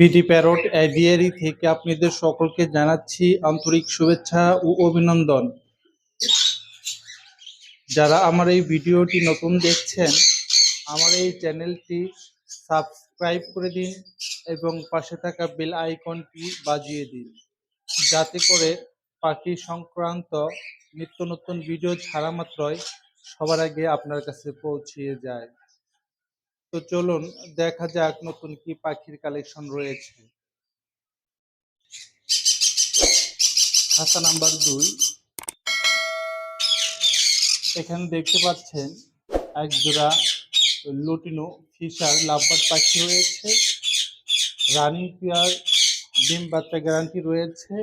PT parrot aviary থেকে আপনাদের সকলকে জানাচ্ছি আন্তরিক শুভেচ্ছা ও অভিনন্দন। যারা আমার এই ভিডিওটি নতুন দেখছেন, আমার এই চ্যানেলটি সাবস্ক্রাইব করে দিন এবং পাশে থাকা বেল আইকনটি বাজিয়ে দিন, যাতে করে পাখি সংক্রান্ত নিত্য নতুন ভিডিও ছাড়া মাত্রই সবার আগে আপনার কাছে পৌঁছিয়ে যায়। তো চলুন দেখা যাক নতুন কি পাখির কালেকশন রয়েছে। খাতা নাম্বার দুই। এখানে দেখতে পাচ্ছেন এক জোড়া লুটিনো ফিশার লাভবার্ড পাখি রয়েছে। রানিং পেয়ার ডিম বাচ্চা গ্যারান্টি রয়েছে।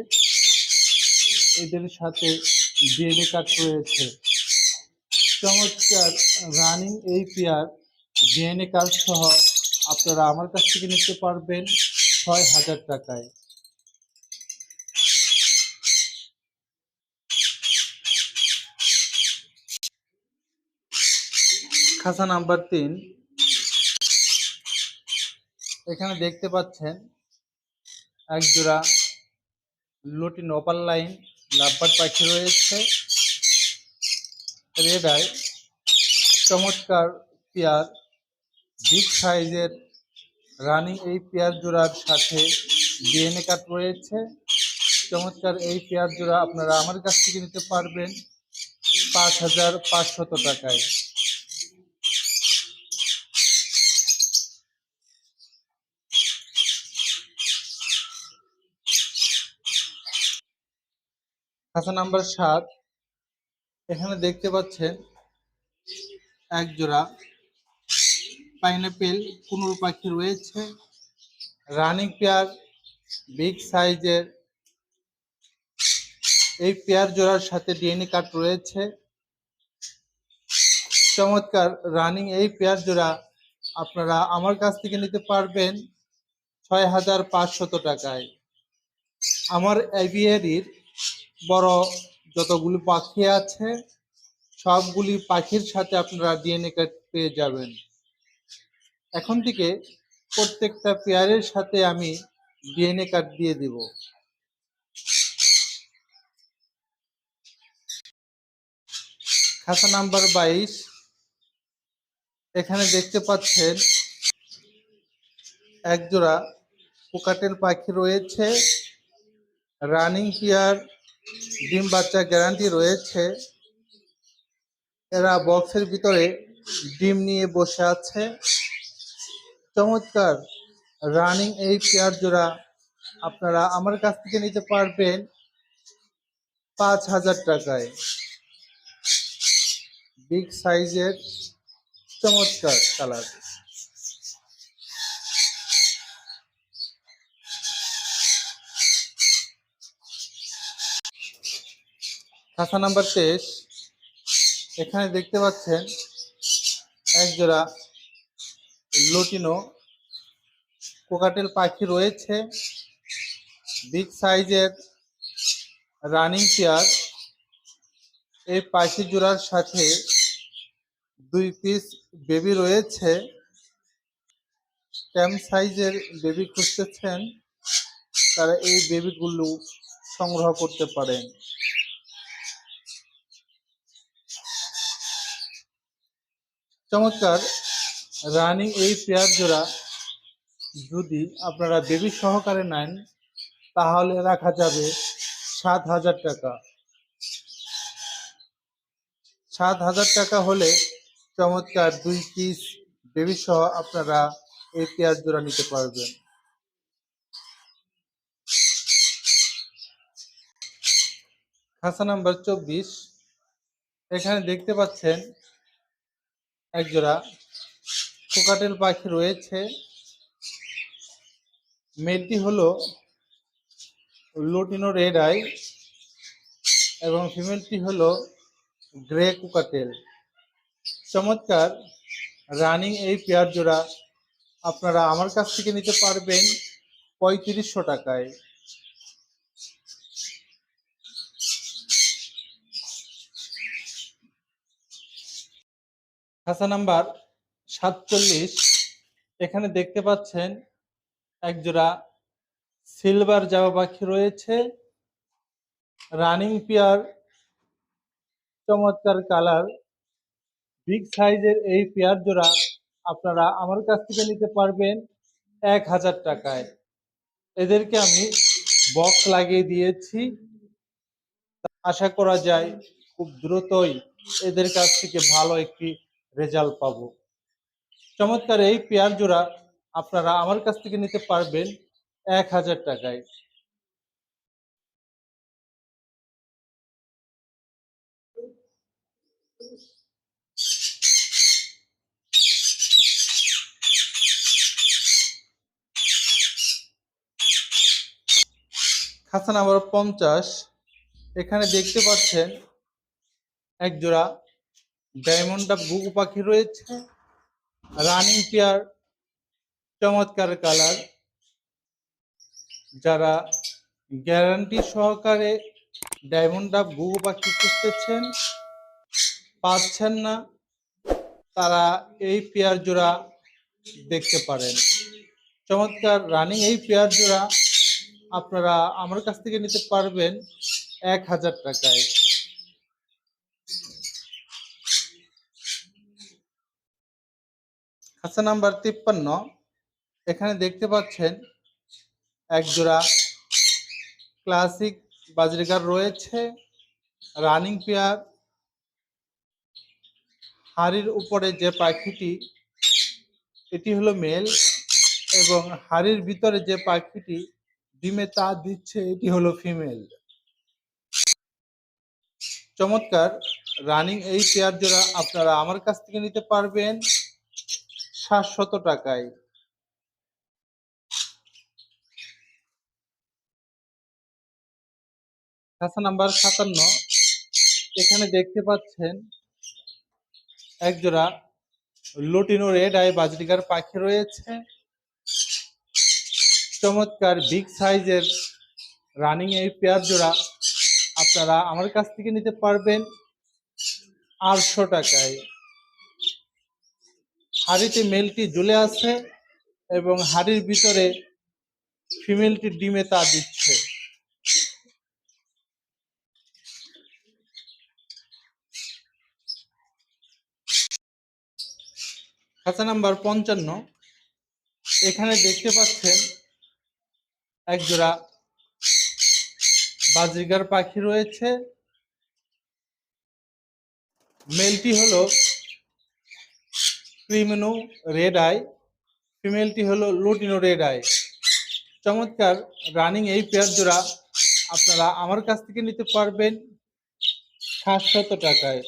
এদের সাথে ডিএনএ কার্ড রয়েছে। চমৎকার রানিং এই পেয়ার ডিএনএ কার্ড সহ আপনারা আমার কাছ থেকে নিতে পারবেন ছয় হাজার টাকায়। খাঁচা নাম্বার তিন। এখানে দেখতে পাচ্ছেন এক জোড়া লুটি নপাল লাইন, লাভবার পাখি রয়েছে। রেডায় চমৎকার পেয়ার। বিগ সাইজের রানিং এই পেয়ার জোড়ার সাথে ডিএনএ কার্ড রয়েছে। চমৎকার এই পেয়ার জোড়া আপনারা আমার কাছ থেকে নিতে পারবেন পাঁচ হাজার পাঁচশত টাকায়। খাতা নাম্বার সাত, এখানে দেখতে পাচ্ছেন এক জোড়া পাইনাপেল কুনুর পাখি রয়েছে রানিং পেয়ার বিগ সাইজের এই পেয়ার জোড়ার সাথে ডিএনএ কার্ড রয়েছে। চমৎকার রানিং এই পেয়ার জোড়া আপনারা আমার কাছ থেকে নিতে পারবেন ছয় হাজার পাঁচশত টাকায়। আমার অ্যাভিয়ারির বড় যতগুলি পাখি আছে, সবগুলি পাখির সাথে আপনারা ডিএনএ কার্ড পেয়ে যাবেন। এখন থেকে প্রত্যেকটা পেয়ারের সাথে আমি ডিএনএ কার্ড দিয়ে দিব। খাতা নাম্বার বাইশ। এখানে দেখতে পাচ্ছেন একজোড়া পোকাটেল পাখি রয়েছে। রানিং পেয়ার, ডিম বাচ্চা গ্যারান্টি রয়েছে। এরা বক্সের ভিতরে ডিম নিয়ে বসে আছে। চমৎকার রানিং এই পেয়ার জোড়া আপনারা আমার কাছ থেকে নিতে পারবেন পাঁচ হাজার টাকায়। বিগ সাইজের চমৎকার কালার খাতা নাম্বার তেইশ এখানে দেখতে পাচ্ছেন এক জোড়া লটিনো, কোকাটেল পাখি রয়েছে বিগ সাইজের রানিং চেয়ার এই পাখি জোড়ার সাথে দুই পিস বেবি রয়েছে ক্যাম সাইজের বেবি খুঁজতেছেন, তারা এই বেবিগুলো সংগ্রহ করতে পারেন। চমৎকার। রানিং এই পেয়ার জোড়া যদি আপনারা বেবি সহকারে নেন, তাহলে রাখা যাবে সাত হাজার টাকা। সাত হাজার টাকা হলে চমৎকার দুই পিস বেবি সহ আপনারা এই পেয়ার জোড়া নিতে পারবেন। খাসা নাম্বার চব্বিশ। এখানে দেখতে পাচ্ছেন একজোড়া কোকাটেল পাখি রয়েছে। মেলটি হলো লুটিনো রেড আই এবং ফিমেলটি হলো গ্রে কুকাটেল। চমৎকার। রানিং এই পেয়ার জোড়া আপনারা আমার কাছ থেকে নিতে পারবেন পঁয়ত্রিশশো টাকায়। খাসা নাম্বার সাতচল্লিশ। এখানে দেখতে পাচ্ছেন একজোড়া সিলভার জামা পাখি রয়েছে। রানিং পেয়ার, চমৎকার কালার। বিগ সাইজের এই পেয়ার জোড়া আপনারা আমার কাছ থেকে নিতে পারবেন এক হাজার টাকায়। এদেরকে আমি বক্স লাগিয়ে দিয়েছি। আশা করা যায় খুব দ্রুতই এদের কাছ থেকে ভালো একটি রেজাল্ট পাবো। চমৎকার এই পেয়ার জোড়া আপনারা আমার কাছ থেকে নিতে পারবেন এক হাজার টাকায়। খাতা নাম্বার পঞ্চাশ, এখানে দেখতে পাচ্ছেন এক জোড়া ডায়মন্ড গুগু পাখি রয়েছে। রানিং পেয়ার চমৎকার কালার যারা গ্যারান্টি সহকারে ডায়মন্ড ডাব গুগু পাখি খুঁজতেছেন, পাচ্ছেন না, তারা এই পেয়ার জোড়া দেখতে পারেন। চমৎকার, রানিং এই পেয়ার জোড়া আপনারা আমার কাছ থেকে নিতে পারবেন এক হাজার টাকায়। খাঁচা নাম্বার তিপ্পান্ন। এখানে দেখতে পাচ্ছেন এক জোড়া ক্লাসিক বাজরিকার রয়েছে রানিং পেয়ার হাড়ির উপরে যে পাখিটি, এটি হলো মেল এবং হাড়ির ভিতরে যে পাখিটি ডিমে তা দিচ্ছে, এটি হলো ফিমেল চমৎকার রানিং এই পেয়ার জোড়া আপনারা আমার কাছ থেকে নিতে পারবেন। সাতশত টাকায়। খাঁচা নাম্বার সাতান্ন। এখানে দেখতে পাচ্ছেন একজোড়া লুটিনো রেড আই বাজরিকার পাখি রয়েছে। চমৎকার বিগ সাইজের রানিং এই পেয়ার জোড়া আপনারা আমার কাছ থেকে নিতে পারবেন আটশো টাকায়। হাড়িতে মেলটি ঝুলে আছে এবং হাড়ির ভিতরে ফিমেলটি ডিমে তা দিচ্ছে। খাঁচা নাম্বার পঞ্চান্ন। এখানে দেখতে পাচ্ছেন এক জোড়া বাজরিগার পাখি রয়েছে। মেলটি হলো ক্রিমিনো রেড আই, ফিমেলটি হলো লুটিনো রেড আই। চমৎকার রানিং এই পেয়ার জোড়া আপনারা আমার কাছ থেকে নিতে পারবেন সাতশত টাকায়।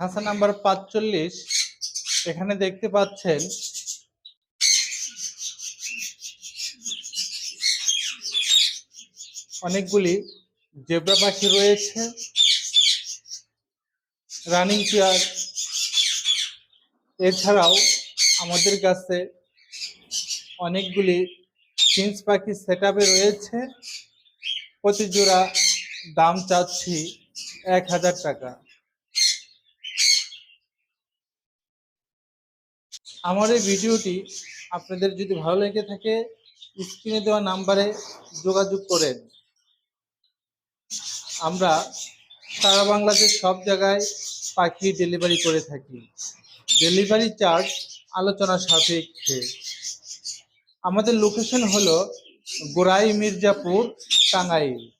খাঁচা নাম্বার পাঁচচল্লিশ, এখানে দেখতে পাচ্ছেন অনেকগুলি জেব্রা পাখি রয়েছে, রানিং পেয়ার। এছাড়াও আমাদের কাছে অনেকগুলি ফিন্স পাখি সেট রয়েছে। প্রতি জোড়া দাম চাচ্ছি এক হাজার টাকা। আমার এই ভিডিওটি আপনাদের যদি ভালো লেগে থাকে, স্ক্রিনে দেওয়া নাম্বারে যোগাযোগ করেন। আমরা সারা বাংলাদেশ সব জায়গায় পাখি ডেলিভারি করে থাকি। ডেলিভারি চার্জ আলোচনা সাপেক্ষে। আমাদের লোকেশন হলো গোরাই মির্জাপুর, টাঙ্গাইল।